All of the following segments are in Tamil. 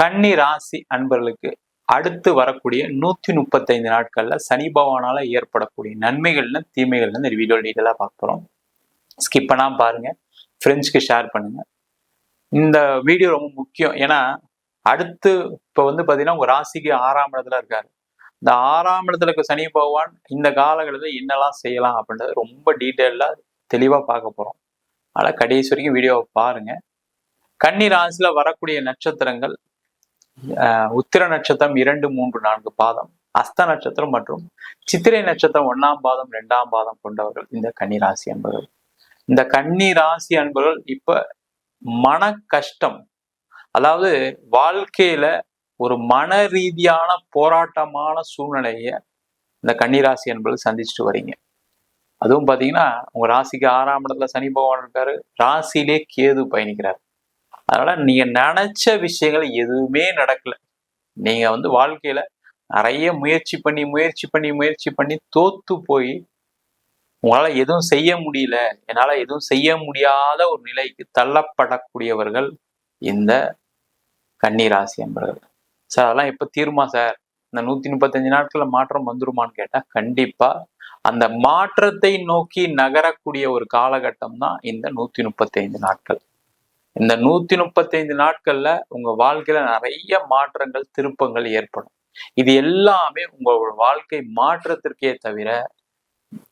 கன்னி ராசி அன்பர்களுக்கு அடுத்து வரக்கூடிய நூத்தி முப்பத்தைந்து நாட்கள்ல சனி பகவானால ஏற்படக்கூடிய நன்மைகள்னு தீமைகள்னு இந்த வீடியோ டீட்டெயிலாக பார்க்க போறோம். ஸ்கிப் பண்ணாம பாருங்க. ஃப்ரெண்ட்ஸ்க்கு ஷேர் பண்ணுங்க. இந்த வீடியோ ரொம்ப முக்கியம். ஏன்னா அடுத்து இப்போ வந்து பார்த்தீங்கன்னா உங்க ராசிக்கு ஆறாம் இடத்துல இருக்காரு. இந்த ஆறாம் இடத்துல இருக்க சனி பகவான் இந்த காலகட்டத்தில் என்னெல்லாம் செய்யலாம் அப்படின்றது ரொம்ப டீட்டெயிலாக தெளிவாக பார்க்க போகிறோம் அதனால் கடைசி வரைக்கும் வீடியோவை பாருங்க. கன்னி ராசியில் வரக்கூடிய நட்சத்திரங்கள் உத்திர நட்சத்திரம் இரண்டு மூன்று நான்கு பாதம் அஸ்த நட்சத்திரம் மற்றும் சித்திரை நட்சத்திரம் ஒன்னாம் பாதம் ரெண்டாம் பாதம் கொண்டவர்கள் இந்த கன்னி ராசி அன்பர்கள். இந்த கன்னி ராசி அன்பர்கள் இப்ப மன கஷ்டம் அதாவது வாழ்க்கையில ஒரு மன ரீதியான போராட்டமான சூழ்நிலைய இந்த கன்னிராசி அன்பர்கள் சந்திச்சுட்டு வரீங்க. அதுவும் பாத்தீங்கன்னா உங்க ராசிக்கு ஆறாம் இடத்துல சனி பகவான் இருக்காரு ராசியிலே கேது பயணிக்கிறார். அதனால நீங்க நினைச்ச விஷயங்கள் எதுவுமே நடக்கல. நீங்க வந்து வாழ்க்கையில நிறைய முயற்சி பண்ணி முயற்சி பண்ணி முயற்சி பண்ணி தோத்து போய் உங்களால எதுவும் செய்ய முடியல என்னால எதுவும் செய்ய முடியாத ஒரு நிலைக்கு தள்ளப்படக்கூடியவர்கள் இந்த கன்னிராசி என்பர்கள் சார் அதெல்லாம் எப்ப தீருமா சார்? இந்த நூத்தி முப்பத்தஞ்சு நாட்கள்ல மாற்றம் வந்துருமான்னு கேட்டா கண்டிப்பா. அந்த மாற்றத்தை நோக்கி நகரக்கூடிய ஒரு காலகட்டம் தான் இந்த நூத்தி முப்பத்தி ஐந்து நாட்கள். இந்த நூத்தி முப்பத்தைந்து நாட்கள்ல உங்க வாழ்க்கையில நிறைய மாற்றங்கள் திருப்பங்கள் ஏற்படும். இது எல்லாமே உங்களோட வாழ்க்கை மாற்றத்திற்கே தவிர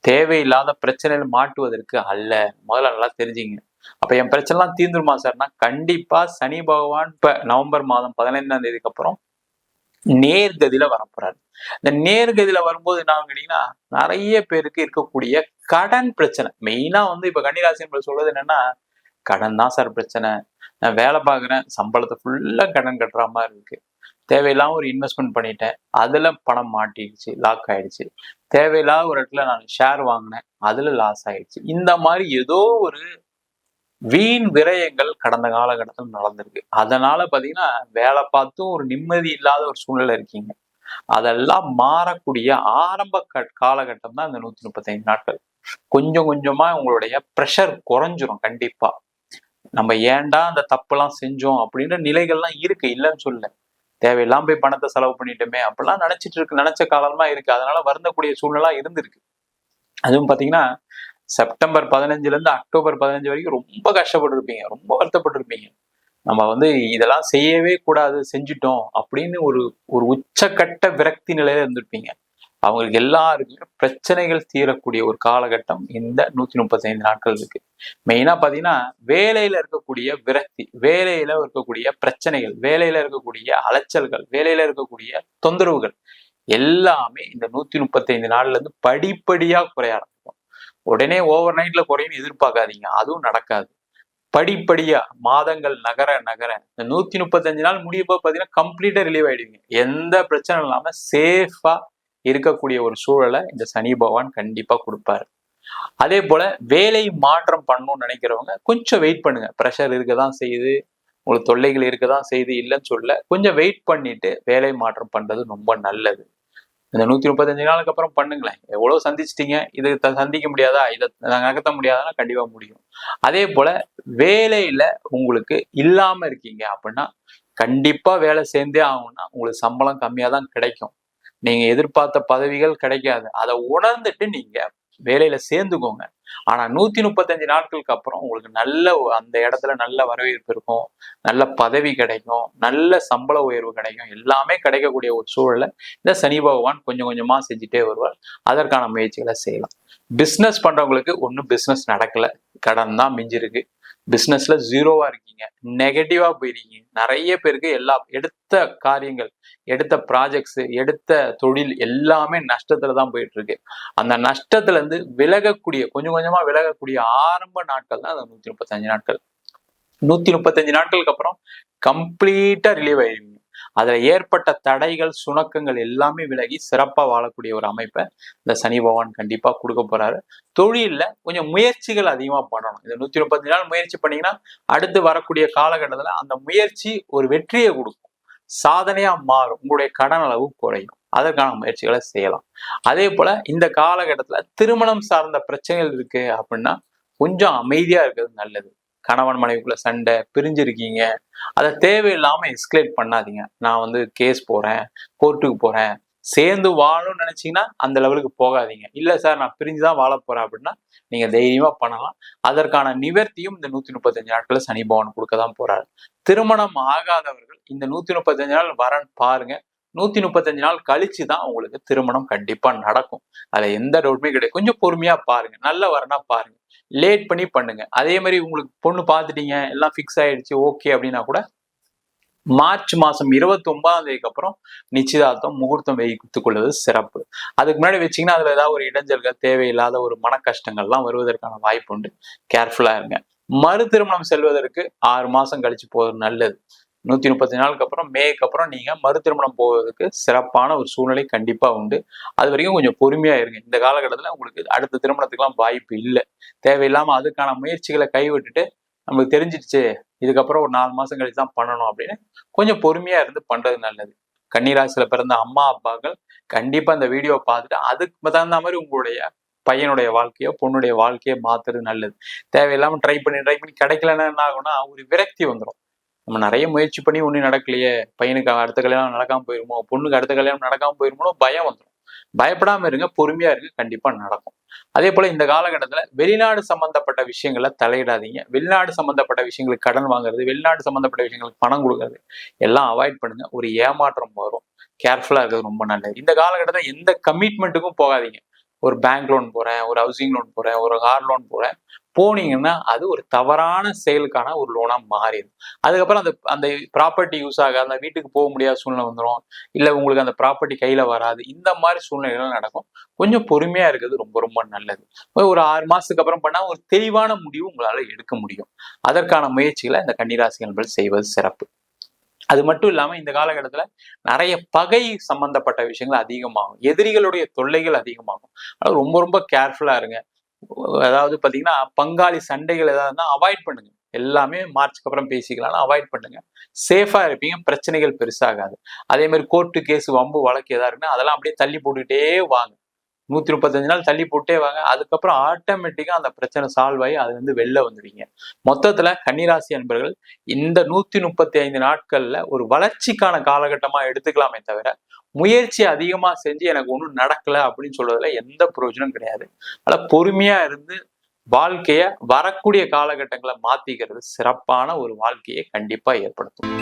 தேவையில்லாத பிரச்சனைகள் மாட்டுவதற்கு அல்ல. முதல்ல நல்லா தெரிஞ்சுங்க. அப்ப என் பிரச்சனைலாம் தீர்ந்துருமா சார்னா கண்டிப்பா சனி பகவான் இப்ப நவம்பர் மாதம் பதினைந்தாம் தேதிக்கு அப்புறம் நேர்கதியில வரப்போறாரு. இந்த நேர்கதியில வரும்போது என்ன கேட்டீங்கன்னா நிறைய பேருக்கு இருக்கக்கூடிய கடன் பிரச்சனை. மெயினா வந்து இப்ப கன்னிராசி சொல்றது என்னன்னா கடன் தான் சார் பிரச்சனை. நான் வேலை பார்க்குறேன் சம்பளத்தை ஃபுல்லாக கடன் கட்டுற மாதிரி இருக்கு. தேவையில்லாம ஒரு இன்வெஸ்ட்மெண்ட் பண்ணிட்டேன். அதுல பணம் மாட்டிடுச்சு லாக் ஆயிடுச்சு. தேவையில்லாத ஒரு இடத்துல நான் ஷேர் வாங்கினேன் அதுல லாஸ் ஆயிடுச்சு. இந்த மாதிரி ஏதோ ஒரு வீண் விரயங்கள் கடந்த காலகட்டத்தில் நடந்திருக்கு. அதனால பார்த்தீங்கன்னா வேலை பார்த்தும் ஒரு நிம்மதி இல்லாத ஒரு சூழ்நிலை இருக்கீங்க. அதெல்லாம் மாறக்கூடிய ஆரம்ப காலகட்டம் தான் இந்த நூத்தி முப்பத்தைந்து நாட்கள். கொஞ்சம் கொஞ்சமா உங்களுடைய ப்ரெஷர் குறைஞ்சிரும் கண்டிப்பா. நம்ம ஏன்டா அந்த தப்பெல்லாம் செஞ்சோம் அப்படின்ற நிலைகள்லாம் இருக்கு இல்லைன்னு சொல்ல தேவையில்லாம போய் பணத்தை செலவு பண்ணிட்டோமே அப்படிலாம் நினைச்சிட்டு இருக்கு நினைச்ச காலமா இருக்கு. அதனால வருந்தக்கூடிய சூழ்நிலை இருந்திருக்கு. அதுவும் பாத்தீங்கன்னா செப்டம்பர் பதினஞ்சுல இருந்து அக்டோபர் பதினஞ்சு வரைக்கும் ரொம்ப கஷ்டப்பட்டு இருப்பீங்க ரொம்ப வருத்தப்பட்டிருப்பீங்க. நம்ம வந்து இதெல்லாம் செய்யவே கூடாது செஞ்சுட்டோம் அப்படின்னு ஒரு ஒரு உச்சக்கட்ட விரக்தி நிலையில இருந்திருப்பீங்க. அவங்களுக்கு எல்லாருக்குமே பிரச்சனைகள் தீரக்கூடிய ஒரு காலகட்டம் இந்த நூத்தி முப்பத்தி ஐந்து நாட்கள் இருக்கு. மெயினா பாத்தீங்கன்னா வேலையில இருக்கக்கூடிய விரக்தி வேலையில இருக்கக்கூடிய பிரச்சனைகள் வேலையில இருக்கக்கூடிய அலைச்சல்கள் வேலையில இருக்கக்கூடிய தொந்தரவுகள் எல்லாமே இந்த நூத்தி முப்பத்தி ஐந்து நாள்ல இருந்து படிப்படியா குறைய ஆரம்பிக்கும். உடனே ஓவர் நைட்ல குறையும் எதிர்பார்க்காதீங்க. அதுவும் நடக்காது. படிப்படியா மாதங்கள் நகர நகர இந்த நூத்தி முப்பத்தஞ்சு நாள் முடியப்போ பாத்தீங்கன்னா கம்ப்ளீட்டா ரிலீவ் ஆயிடுவீங்க. எந்த பிரச்சனை இல்லாம சேஃபா இருக்கக்கூடிய ஒரு சூழலை இந்த சனி பகவான் கண்டிப்பா கொடுப்பாரு. அதே போல வேலை மாற்றம் பண்ணணும்னு நினைக்கிறவங்க கொஞ்சம் வெயிட் பண்ணுங்க. ப்ரெஷர் இருக்க தான் செய்யுது. உங்களுக்கு தொல்லைகள் இருக்க தான் செய்யுது. இல்லைன்னு சொல்ல கொஞ்சம் வெயிட் பண்ணிட்டு வேலை மாற்றம் பண்றது ரொம்ப நல்லது. இந்த நூத்தி முப்பத்தஞ்சு நாளுக்கு அப்புறம் பண்ணுங்களேன். எவ்வளவு சந்திச்சிட்டீங்க? இது சந்திக்க முடியாதா? இதை நகர்த்த முடியாதான்னா கண்டிப்பா முடியும். அதே போல வேலையில உங்களுக்கு இல்லாம இருக்கீங்க அப்படின்னா கண்டிப்பா வேலை சேர்ந்தே ஆகும்னா உங்களுக்கு சம்பளம் கம்மியா தான் கிடைக்கும். நீங்க எதிர்பார்த்த பதவிகள் கிடைக்காது. அதை உணர்ந்துட்டு நீங்க வேலையில சேர்ந்துக்கோங்க. ஆனா நூத்தி முப்பத்தஞ்சு நாட்களுக்கு அப்புறம் உங்களுக்கு நல்ல அந்த இடத்துல நல்ல வரவேற்பு இருக்கும் நல்ல பதவி கிடைக்கும் நல்ல சம்பள உயர்வு கிடைக்கும் எல்லாமே கிடைக்கக்கூடிய ஒரு சூழலை இந்த சனி பகவான் கொஞ்சம் கொஞ்சமா செஞ்சுட்டே வருவார். அதற்கான முயற்சிகளை செய்யலாம். பிஸ்னஸ் பண்றவங்களுக்கு ஒன்றும் பிஸ்னஸ் நடக்கல. கடன் தான் மிஞ்சிருக்கு. பிஸ்னஸ்ல ஜீரோவா இருக்கீங்க. நெகட்டிவா போயிருக்கீங்க. நிறைய பேருக்கு எல்லா எடுத்த காரியங்கள் எடுத்த ப்ராஜெக்ட்ஸ் எடுத்த தொழில் எல்லாமே நஷ்டத்துல தான் போயிட்டு இருக்கு அந்த நஷ்டத்துல இருந்து விலகக்கூடிய கொஞ்சம் கொஞ்சமா விலகக்கூடிய ஆரம்ப நாட்கள் தான் அந்த நூத்தி முப்பத்தஞ்சு நாட்கள். நூத்தி முப்பத்தஞ்சு நாட்களுக்கு அப்புறம் கம்ப்ளீட்டா ரிலீவ் ஆயிருவீங்க. அதுல ஏற்பட்ட தடைகள் சுணக்கங்கள் எல்லாமே விலகி சிறப்பா வாழக்கூடிய ஒரு அமைப்பை இந்த சனி பகவான் கண்டிப்பா கொடுக்க போறாரு. தொழில்ல கொஞ்சம் முயற்சிகள் அதிகமா பண்ணணும். இந்த நூத்தி முப்பத்தஞ்சு நாள் முயற்சி பண்ணீங்கன்னா அடுத்து வரக்கூடிய காலகட்டத்துல அந்த முயற்சி ஒரு வெற்றியை கொடுக்கும். சாதனையா மாறும். உங்களுடைய கடன் அளவு குறையும். அதற்கான முயற்சிகளை செய்யலாம். அதே போல இந்த காலகட்டத்துல திருமணம் சார்ந்த பிரச்சனைகள் இருக்கு அப்படின்னா கொஞ்சம் அமைதியா இருக்கிறது நல்லது. கணவன் மனைவிக்குள்ள சண்டை பிரிஞ்சிருக்கீங்க. அதை தேவையில்லாம எஸ்கலேட் பண்ணாதீங்க. நான் வந்து கேஸ் போறேன் கோர்ட்டுக்கு போறேன். சேர்ந்து வாழணும்னு நினைச்சீங்கன்னா அந்த லெவலுக்கு போகாதீங்க. இல்லை சார் நான் பிரிஞ்சுதான் வாழ போறேன் அப்படின்னா நீங்க தைரியமா பண்ணலாம். அதற்கான நிவர்த்தியும் இந்த நூத்தி முப்பத்தஞ்சு நாட்களில் சனி பவன் கொடுக்க தான் போறாரு. திருமணம் ஆகாதவர்கள் இந்த நூத்தி முப்பத்தஞ்சு நாள் வரன் பாருங்க. நூத்தி முப்பத்தஞ்சு நாள் கழிச்சு தான் உங்களுக்கு திருமணம் கண்டிப்பா நடக்கும். அதுல எந்த டவுட்டுமே கிடையாது. கொஞ்சம் பொறுமையா பாருங்க. நல்ல வரனா பாருங்க. லேட் பண்ணி பண்ணுங்க. அதே மாதிரி உங்களுக்கு பொண்ணு பார்த்துட்டீங்க. எல்லாம் ஃபிக்ஸ் ஆயிடுச்சு ஓகே அப்படின்னா கூட மார்ச் மாசம் இருபத்தி ஒன்பதாம் தேதிக்கு அப்புறம் நிச்சயதார்த்தம் முகூர்த்தம் வைத்துக் கொள்வது சிறப்பு. அதுக்கு முன்னாடி வச்சீங்கன்னா அதுல ஏதாவது ஒரு இடைஞ்சல்கள் தேவையில்லாத ஒரு மன கஷ்டங்கள்லாம் வருவதற்கான வாய்ப்பு உண்டு. கேர்ஃபுல்லா இருங்க. மறு திருமணம் செல்வதற்கு ஆறு மாசம் கழிச்சு போவது நல்லது. நூற்றி முப்பத்தி நாளுக்கு அப்புறம் மேக்கு அப்புறம் நீங்கள் மறு திருமணம் போவதற்கு சிறப்பான ஒரு சூழ்நிலை கண்டிப்பாக உண்டு. அது வரைக்கும் கொஞ்சம் பொறுமையாக இருங்க. இந்த காலகட்டத்தில் உங்களுக்கு அடுத்த திருமணத்துக்குலாம் வாய்ப்பு இல்லை. தேவையில்லாமல் அதுக்கான முயற்சிகளை கைவிட்டுட்டு நமக்கு தெரிஞ்சிடுச்சு இதுக்கப்புறம் ஒரு நாலு மாதம் கழிச்சு தான் பண்ணணும் அப்படின்னு கொஞ்சம் பொறுமையாக இருந்து பண்ணுறது நல்லது. கன்னிராசியில் பிறந்த அம்மா அப்பாக்கள் கண்டிப்பாக அந்த வீடியோ பார்த்துட்டு அதுக்கு தகுந்த மாதிரி உங்களுடைய பையனுடைய வாழ்க்கையோ பொண்ணுடைய வாழ்க்கையோ மாத்துறது நல்லது. தேவையில்லாமல் ட்ரை பண்ணி ட்ரை பண்ணி கிடைக்கலன்னா என்ன ஆகும்னா ஒரு விரக்தி வந்துடும் நம்ம நிறைய முயற்சி பண்ணி ஒன்றும் நடக்கலையே பையனுக்கு அடுத்த கல்யாணம் நடக்காம போயிருமோ பொண்ணுக்கு அடுத்த கல்யாணம் நடக்காம போயிருமோ பயம் வந்துடும் பயப்படாம இருங்க பொறுமையா இருங்க கண்டிப்பா நடக்கும். அதே போல இந்த காலகட்டத்துல வெளிநாடு சம்பந்தப்பட்ட விஷயங்களை தலையிடாதீங்க. வெளிநாடு சம்பந்தப்பட்ட விஷயங்களுக்கு கடன் வாங்குறது வெளிநாடு சம்பந்தப்பட்ட விஷயங்களுக்கு பணம் கொடுக்கறது எல்லாம் அவாய்ட் பண்ணுங்க. ஒரு ஏமாற்றம் வரும். கேர்ஃபுல்லா இருக்கிறது ரொம்ப நல்லது. இந்த காலகட்டத்தில் எந்த கமிட்மெண்ட்டுக்கும் போகாதீங்க. ஒரு பேங்க் லோன் போறேன் ஒரு ஹவுசிங் லோன் போறேன் ஒரு கார் லோன் போறேன். போனீங்கன்னா அது ஒரு தவறான செயலுக்கான ஒரு லோனாக மாறிடும். அதுக்கப்புறம் அந்த அந்த ப்ராப்பர்ட்டி யூஸ் ஆகாது அந்த வீட்டுக்கு போக முடியாத சூழ்நிலை வந்துடும் இல்லை உங்களுக்கு அந்த ப்ராப்பர்ட்டி கையில் வராது. இந்த மாதிரி சூழ்நிலைகள் நடக்கும். கொஞ்சம் பொறுமையாக இருக்கிறது ரொம்ப ரொம்ப நல்லது. ஒரு ஆறு மாதத்துக்கு அப்புறம் பண்ணால் ஒரு தெளிவான முடிவு உங்களால் எடுக்க முடியும். அதற்கான முயற்சிகளை இந்த கன்னிராசி என்பது செய்வது சிறப்பு. அது மட்டும் இல்லாமல் இந்த காலகட்டத்தில் நிறைய பகை சம்பந்தப்பட்ட விஷயங்கள் அதிகமாகும். எதிரிகளுடைய தொல்லைகள் அதிகமாகும். அதனால் ரொம்ப ரொம்ப கேர்ஃபுல்லாக இருங்க. அதாவது பாத்தீங்கன்னா பங்காளி சண்டைகள் ஏதாவது அவாய்ட் பண்ணுங்க. எல்லாமே மார்ச்சுக்கு அப்புறம் பேசிக்கலாம் அவாய்ட் பண்ணுங்க. சேஃபா இருப்பீங்க பிரச்சனைகள் பெருசாகாது. அதே மாதிரி கோர்ட்டு கேஸ் வம்பு வழக்கு எதா இருக்குன்னா அதெல்லாம் அப்படியே தள்ளி போட்டுக்கிட்டே வாங்க. நூத்தி முப்பத்தஞ்சு நாள் தள்ளி போட்டே வாங்க. அதுக்கப்புறம் ஆட்டோமேட்டிக்கா அந்த பிரச்சனை சால்வ் ஆகி அது வந்து வெளில வந்துடுவீங்க மொத்தத்துல கன்னிராசி அன்பர்கள் இந்த நூத்தி முப்பத்தி ஐந்து நாட்கள்ல ஒரு வளர்ச்சிக்கான காலகட்டமா எடுத்துக்கலாமே தவிர முயற்சி அதிகமா செஞ்சு எனக்கு ஒன்றும் நடக்கல அப்படின்னு சொல்றதுல எந்த பிரயோஜனம் கிடையாது. அதனால பொறுமையா இருந்து வாழ்க்கைய வரக்கூடிய காலகட்டங்களை மாத்திக்கிறது சிறப்பான ஒரு வாழ்க்கையை கண்டிப்பா ஏற்படுத்தும்.